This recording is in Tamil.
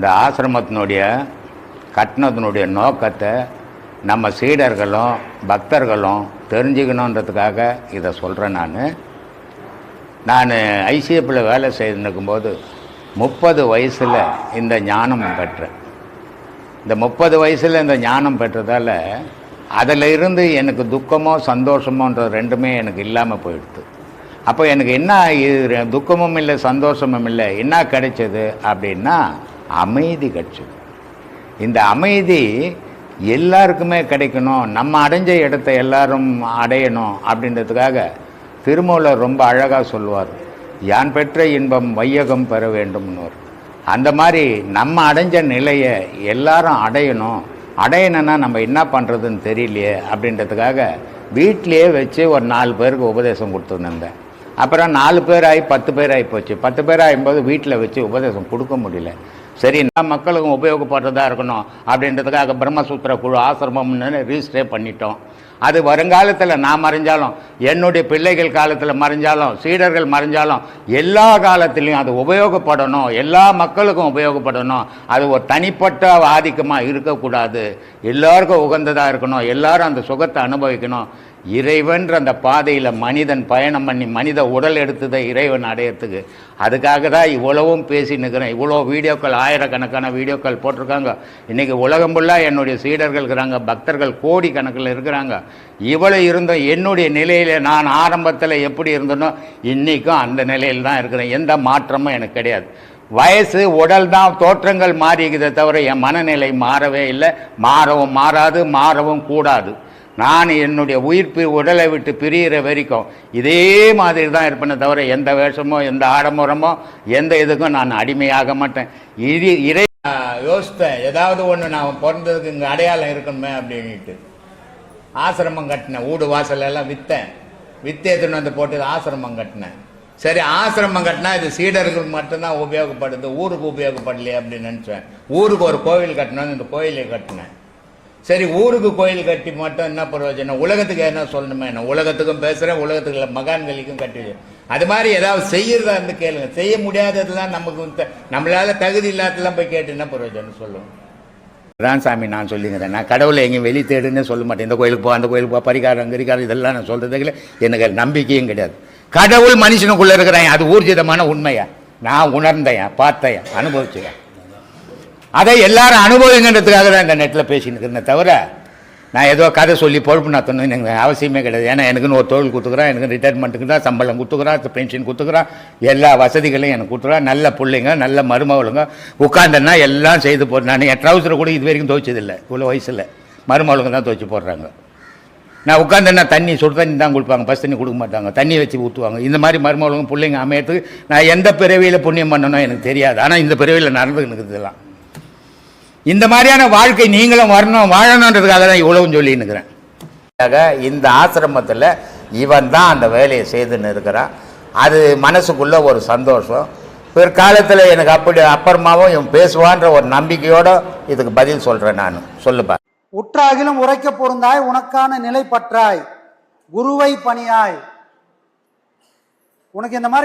இந்த ஆசிரமத்தினுடைய கட்டினத்தினுடைய நோக்கத்தை நம்ம சீடர்களும் பக்தர்களும் தெரிஞ்சுக்கணுன்றதுக்காக இதை சொல்கிறேன் நான். நான் ஐசிஎஃப்பில் வேலை செய்திருக்கும்போது முப்பது வயசில் இந்த ஞானம் பெற்றேன். இந்த முப்பது வயசில் இந்த ஞானம் பெற்றதால் அதில் இருந்து எனக்கு துக்கமோ சந்தோஷமோன்ற ரெண்டுமே எனக்கு இல்லாமல் போயிடுது அப்போ எனக்கு என்ன இது துக்கமும் இல்லை சந்தோஷமும் இல்லை என்ன கிடைச்சது அப்படின்னா அமைதி கிடச்சிது இந்த அமைதி எல்லாருக்குமே கிடைக்கணும். நம்ம அடைஞ்ச இடத்தை எல்லாரும் அடையணும் அப்படின்றதுக்காக திருமூலர் ரொம்ப அழகாக சொல்லுவார். யான் பெற்ற இன்பம் வையகம் பெற வேண்டும்னு அந்த மாதிரி நம்ம அடைஞ்ச நிலையை எல்லாரும் அடையணும். அடையணும்னா நம்ம என்ன பண்ணுறதுன்னு தெரியலையே அப்படின்றதுக்காக வீட்டிலையே வச்சு ஒரு நாலு பேருக்கு உபதேசம் கொடுத்துருந்தேன். அப்புறம் நாலு பேர் ஆகி பத்து பேர் ஆகி போச்சு. பத்து பேர் ஆகும்போது வீட்டில் வச்சு உபதேசம் கொடுக்க முடியல. சரி நான் மக்களுக்கும் உபயோகப்படுறதா இருக்கணும் அப்படின்றதுக்காக பிரம்மசூத்திர குழு ஆசிரமம்னு ரிஜிஸ்டரே பண்ணிட்டோம். அது வருங்காலத்தில் நான் மறைஞ்சாலும் என்னுடைய பிள்ளைகள் காலத்தில் மறைஞ்சாலும் சீடர்கள் மறைஞ்சாலும் எல்லா காலத்திலையும் அது உபயோகப்படணும் எல்லா மக்களுக்கும் உபயோகப்படணும். அது ஒரு தனிப்பட்ட ஆதிக்கமாக இருக்கக்கூடாது. எல்லாருக்கும் உகந்ததாக இருக்கணும். எல்லாரும் அந்த சுகத்தை அனுபவிக்கணும். இறைவன்ற அந்த பாதையில் மனிதன் பயணம் பண்ணி மனித உடல் எடுத்ததை இறைவன் அடையிறதுக்கு. அதுக்காக தான் இவ்வளவும் பேசி நிற்கிறேன் இவ்வளோ வீடியோக்கள் ஆயிரக்கணக்கான வீடியோக்கள் போட்டிருக்காங்க. இன்றைக்கி உலகம் ஃபுல்லாக என்னுடைய சீடர்கள் இருக்கிறாங்க பக்தர்கள் கோடி கணக்கில் இருக்கிறாங்க. இவ்வளோ இருந்த என்னுடைய நிலையில் நான் ஆரம்பத்தில் எப்படி இருந்தனோ இன்றைக்கும் அந்த நிலையில் தான் இருக்கிறேன். எந்த மாற்றமும் எனக்கு கிடையாது. வயசு உடல் தான் தோற்றங்கள் மாறிக்குதே தவிர என் மனநிலை மாறவே இல்லை. மாறவும் மாறாது மாறவும் கூடாது. நான் என்னுடைய உயிர் பி உடலை விட்டு பிரியிற வரைக்கும் இதே மாதிரி தான் இருப்பேனே தவிர எந்த வேஷமோ எந்த ஆடம்பரமோ எந்த இதுக்கும் நான் அடிமையாக மாட்டேன். இது இறை யோசித்தேன் ஏதாவது ஒன்று நான் பிறந்ததுக்கு இங்கே அடையாளம் இருக்கணுமே அப்படின்ட்டு ஆசிரமம் கட்டினேன். வீடு வாசல் எல்லாம் விற்றேன் வித்து எடுத்துன்னு வந்து போட்டு ஆசிரமம் கட்டினேன். சரி ஆசிரமம் கட்டினா இது சீடர்களுக்கு மட்டும்தான் உபயோகப்படுது. ஊருக்கு உபயோகப்படலையே அப்படின்னு நினச்சேன். ஊருக்கு ஒரு கோவில் கட்டினோன்னு இந்த கோயிலை கட்டினேன். சரி ஊருக்கு கோயில் கட்டி மட்டும் என்ன பிரயோஜனம் உலகத்துக்கு என்ன சொல்லணுமே என்ன? உலகத்துக்கும் பேசுகிறேன் உலகத்துக்கு இல்லை மகான்களுக்கும் கட்டி அது மாதிரி ஏதாவது செய்யறதா இருந்து கேளுங்க. செய்ய முடியாததெல்லாம் நமக்கு வந்து நம்மளால தகுதி இல்லாததெல்லாம் போய் கேட்டு என்ன பிரயோஜனம் சொல்லுவோம் தான் சாமி நான் சொல்லிங்கிறேன் நான் கடவுளை எங்கேயும் வெளி தேடுன்னு சொல்ல மாட்டேன். இந்த கோயிலுக்கு போ அந்த கோயிலுக்கு போ பரிகாரம் கரிகாரம் இதெல்லாம் நான் சொல்கிறதுக்கு இல்லை. எனக்கு நம்பிக்கையும் கிடையாது. கடவுள் மனுஷனுக்குள்ளே இருக்கிறேன். அது ஊர்ஜிதமான உண்மையா? நான் உணர்ந்தேன் பார்த்தேன் அனுபவிச்சேன். அதை எல்லாரும் அனுபவிங்கன்றதுக்காக தான் இந்த நெட்டில் பேசின்னு இருக்கிறேன் தவிர நான் ஏதோ கதை சொல்லி பொழுப்பு நான் எனக்கு அவசியமே கிடையாது. ஏன்னா எனக்குன்னு ஒரு தொழில் கொடுத்துக்குறான் எனக்கு ரிட்டைர்மெண்ட்டுக்கு தான் சம்பளம் கொடுத்துக்குறான் பென்ஷன் கொடுத்துக்குறான் எல்லா வசதிகளையும் எனக்கு கொடுத்துக்குறான் நல்ல பிள்ளைங்க நல்ல மருமகளுங்க. உட்காந்தன்னா எல்லாம் செய்து போடுறேன் நான் என் ட்ரௌசரை கூட இது வரைக்கும் துவைச்சதில்லை. இவ்வளோ வயசில் மருமகளுங்க தான் துவைச்சி போடுறாங்க. நான் உட்காந்தேன்னா தண்ணி சுடு தண்ணி தான் கொடுப்பாங்க. பஸ் தண்ணி கொடுக்க மாட்டாங்க. தண்ணி வச்சு ஊற்றுவாங்க இந்த மாதிரி மருமகளுங்க பிள்ளைங்க அமையத்துக்கு நான் எந்த பிறவியில் புண்ணியம் பண்ணணும் எனக்கு தெரியாது. ஆனால் இந்த பிறவியில் நடந்துக்கிட்டு இதெல்லாம் இந்த மாதிரியான வாழ்க்கை நீங்களும் வரணும் வாழணுன்றதுக்காக தான் இவ்வளவும் சொல்லின்னு இருக்கிறேன் இந்த ஆசிரமத்தில் இவன் தான் அந்த வேலையை செய்துன்னு இருக்கிறான். அது மனசுக்குள்ள ஒரு சந்தோஷம். பிற்காலத்தில் எனக்கு அப்படி அப்புறமாவும் இவன் பேசுவான்ற ஒரு நம்பிக்கையோட இதுக்கு பதில் சொல்கிறேன் நான். சொல்லுப்பா உற்றாகிலும் உரைக்க பொருந்தாய் உனக்கான நிலை பற்றாய். குருவை பணியாய். உனக்கு இந்த மாதிரி